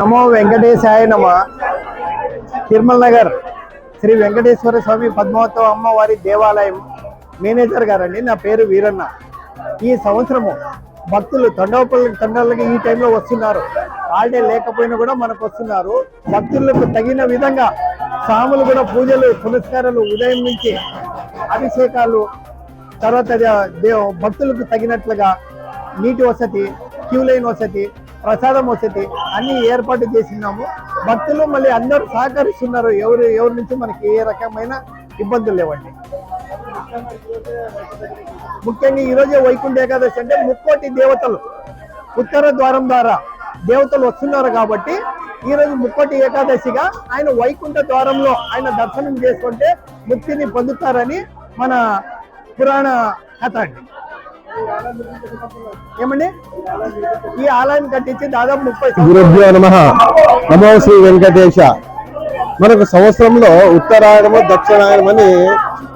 నమో వెంకటేశాయ నమ. తిరుమల నగర్ శ్రీ వెంకటేశ్వర స్వామి పద్మావతి అమ్మవారి దేవాలయం మేనేజర్ గారండి నా పేరు వీరన్న. ఈ సంవత్సరము భక్తులు తండవపల్లి తండాలకి ఈ టైంలో వస్తున్నారు. ఆల్డే లేకపోయినా కూడా మనకు వస్తున్నారు. భక్తులకు తగిన విధంగా స్వాములు కూడా పూజలు పునస్కారాలు ఉదయం నుంచి అభిషేకాలు తర్వాత దే- భక్తులకు తగినట్లుగా నీటి వసతి క్యూ లైన్ వసతి ప్రసాదం వసతి అన్ని ఏర్పాటు చేసినాము. భక్తులు మళ్ళీ అందరూ సహకరిస్తున్నారు. ఎవరు ఎవరి నుంచి మనకి ఏ రకమైన ఇబ్బందులు లేవండి. ముఖ్యంగా ఈ రోజే వైకుంఠ ఏకాదశి అంటే ముక్కోటి దేవతలు ఉత్తర ద్వారం ద్వారా దేవతలు వస్తున్నారు కాబట్టి ఈ రోజు ముక్కోటి ఏకాదశిగా ఆయన వైకుంఠ ద్వారంలో ఆయన దర్శనం చేసుకుంటే ముక్తిని పొందుతారని మన పురాణ కథ అండి. ఏమండి? ఈ ఆలయం కట్టించి దాదాపు ముప్పై గురుభ్యో నమ. నమో శ్రీ వెంకటేశ. మనకు సంవత్సరంలో ఉత్తరాయణము దక్షిణాయనం అని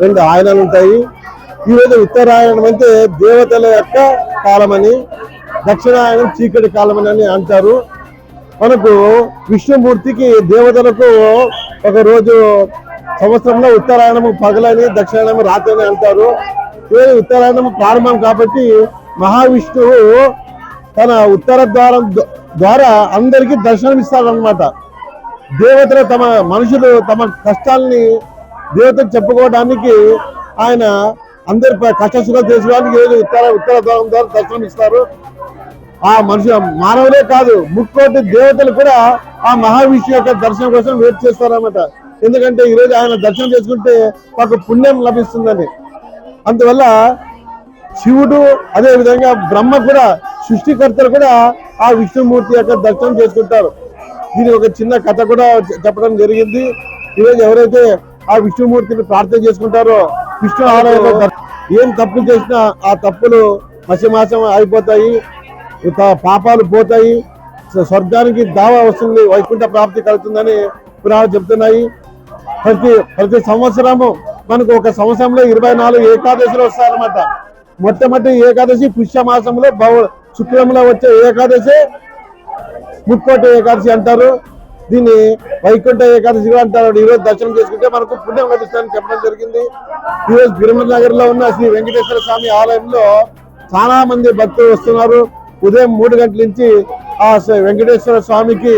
రెండు ఆయనాలు ఉంటాయి. ఈరోజు ఉత్తరాయణం అంటే దేవతల యొక్క కాలమని దక్షిణాయనం చీకటి కాలం అని అంటారు. మనకు విష్ణుమూర్తికి దేవతలకు ఒక రోజు సంవత్సరంలో ఉత్తరాయణము పగలని దక్షిణాయనము రాత్రి అని అంటారు. ఈరోజు ఉత్తరాయణము ప్రారంభం కాబట్టి మహావిష్ణువు తన ఉత్తర ద్వారం ద్వారా అందరికీ దర్శనమిస్తారనమాట దేవతలు తమ మనుషులు తమ కష్టాలని దేవతకు చెప్పుకోవడానికి ఆయన అందరి ప- కష్ట సుఖాలు తెలుసుకోవడానికి ఉత్తర ఉత్తర ద్వారం ద్వారా దర్శనం ఇస్తారు. ఆ మనుషు మానవులే కాదు ముక్కోటి దేవతలు కూడా ఆ మహావిష్ణు యొక్క దర్శనం కోసం వెయిట్ చేస్తారన్నమాట. ఎందుకంటే ఈరోజు ఆయన దర్శనం చేసుకుంటే మాకు పుణ్యం లభిస్తుందని. అందువల్ల శివుడు అదే విధంగా బ్రహ్మ కూడా సృష్టికర్తలు కూడా ఆ విష్ణుమూర్తి యొక్క దర్శనం చేసుకుంటారు. దీని ఒక చిన్న కథ కూడా చెప్పడం జరిగింది. ఈరోజు ఎవరైతే ఆ విష్ణుమూర్తిని ప్రార్థన చేసుకుంటారో విష్ణు ఆలయంలో ఏం తప్పు చేసినా ఆ తప్పులు మసిమాసం అయిపోతాయి పాపాలు పోతాయి. స్వర్గానికి దావా వస్తుంది వైకుంఠ ప్రాప్తి కలుగుతుందని పురాణాలు చెప్తున్నాయి ప్రతి ప్రతి సంవత్సరము మనకు ఒక సంవత్సరంలో ఇరవై నాలుగు ఏకాదశులు వస్తాయన్నమాట మొట్టమొదటి ఏకాదశి పుష్యమాసంలో బహు శుక్రంలో వచ్చే ఏకాదశి ముక్కోటి ఏకాదశి అంటారు. దీన్ని వైకుంఠ ఏకాదశి కూడా అంటారు. ఈ రోజు దర్శనం చేసుకుంటే మనకు పుణ్యం లభిస్తుందని చెప్పడం జరిగింది. ఈ రోజు తిరుమల నగర్లో ఉన్న శ్రీ వెంకటేశ్వర స్వామి ఆలయంలో చాలా మంది భక్తులు వస్తున్నారు. ఉదయం మూడు గంటల నుంచి ఆ శ్రీ వెంకటేశ్వర స్వామికి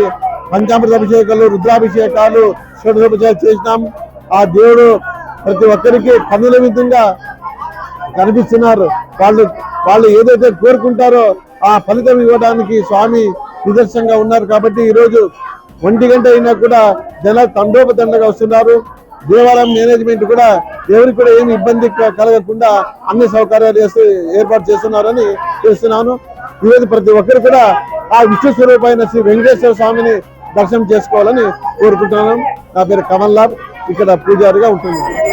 పంచామృత అభిషేకాలు రుద్రాభిషేకాలు షోడశోపచారాలు చేసినాం. ఆ దేవుడు ప్రతి ఒక్కరికి కన్నుల విధంగా కనిపిస్తున్నారు. వాళ్ళు వాళ్ళు ఏదైతే కోరుకుంటారో ఆ ఫలితం ఇవ్వడానికి స్వామి నిదర్శనంగా ఉన్నారు కాబట్టి ఈ రోజు ఒంటి గంట అయినా కూడా జన తండోపతండగా వస్తున్నారు. దేవాలయం మేనేజ్మెంట్ కూడా ఎవరికి కూడా ఏమి ఇబ్బంది కలగకుండా అన్ని సౌకర్యాలు చేస్తూ ఏర్పాటు చేస్తున్నారని చేస్తున్నాను. ఈరోజు ప్రతి ఒక్కరు కూడా ఆ విష్ణు స్వరూపమైన శ్రీ వెంకటేశ్వర స్వామిని దర్శనం చేసుకోవాలని కోరుకుంటున్నాను. నా పేరు కమల్ ఇక్కడ పూజారిగా ఉంటున్నాను.